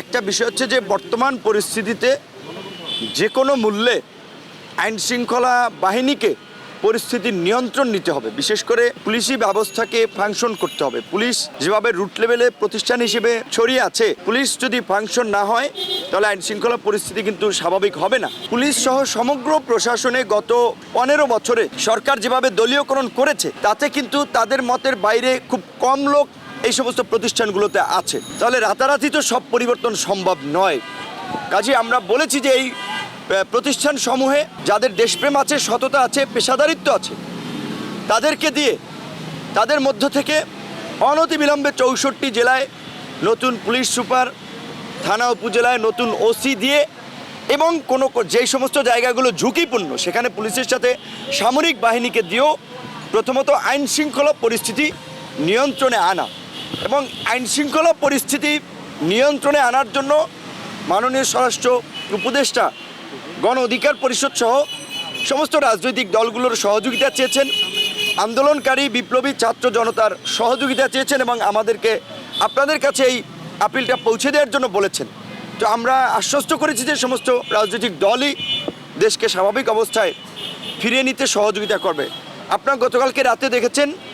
একটা বিষয় হচ্ছে যে বর্তমান পরিস্থিতিতে যে কোনো মূল্যে আইন শৃঙ্খলা বাহিনীকে পরিস্থিতির নিয়ন্ত্রণ নিতে হবে। বিশেষ করে পুলিশি ব্যবস্থাকে ফাংশন করতে হবে। পুলিশ যেভাবে রুট লেভেলে প্রতিষ্ঠান হিসেবে ছড়িয়ে আছে, পুলিশ যদি ফাংশন না হয়, তাহলে আইন শৃঙ্খলা পরিস্থিতি কিন্তু স্বাভাবিক হবে না। পুলিশ সহ সমগ্র প্রশাসনে গত পনেরো বছরে সরকার যেভাবে দলীয়করণ করেছে, তাতে কিন্তু তাদের মতের বাইরে খুব কম লোক এই সমস্ত প্রতিষ্ঠানগুলোতে আছে। তাহলে রাতারাতি তো সব পরিবর্তন সম্ভব নয়। কাজে আমরা বলেছি যে এই প্রতিষ্ঠান সমূহে যাদের দেশপ্রেম আছে, সততা আছে, পেশাদারিত্ব আছে, তাদেরকে দিয়ে তাদের মধ্য থেকে অনতিবিলম্বে চৌষট্টি জেলায় নতুন পুলিশ সুপার, থানা উপজেলায় নতুন ওসি দিয়ে এবং কোনো যেই সমস্ত জায়গাগুলো ঝুঁকিপূর্ণ, সেখানে পুলিশের সাথে সামরিক বাহিনীকে দিয়েও প্রথমত আইন শৃঙ্খলা পরিস্থিতি নিয়ন্ত্রণে আনা। এবং আইন শৃঙ্খলা পরিস্থিতি নিয়ন্ত্রণে আনার জন্য মাননীয় স্বরাষ্ট্র উপদেষ্টা, গণ অধিকার পরিষদ সহ সমস্ত রাজনৈতিক দলগুলোর সহযোগিতা চেয়েছেন। আন্দোলনকারী, বিপ্লবী ছাত্র জনতার সহযোগিতা চেয়েছেন এবং আমাদেরকে আপনাদের কাছে এই আপিলটা পৌঁছে দেওয়ার জন্য বলেছেন। তো আমরা আশ্বস্ত করেছি যে সমস্ত রাজনৈতিক দলই দেশকে স্বাভাবিক অবস্থায় ফিরিয়ে নিতে সহযোগিতা করবে। আপনার গতকালকে রাতে দেখেছেন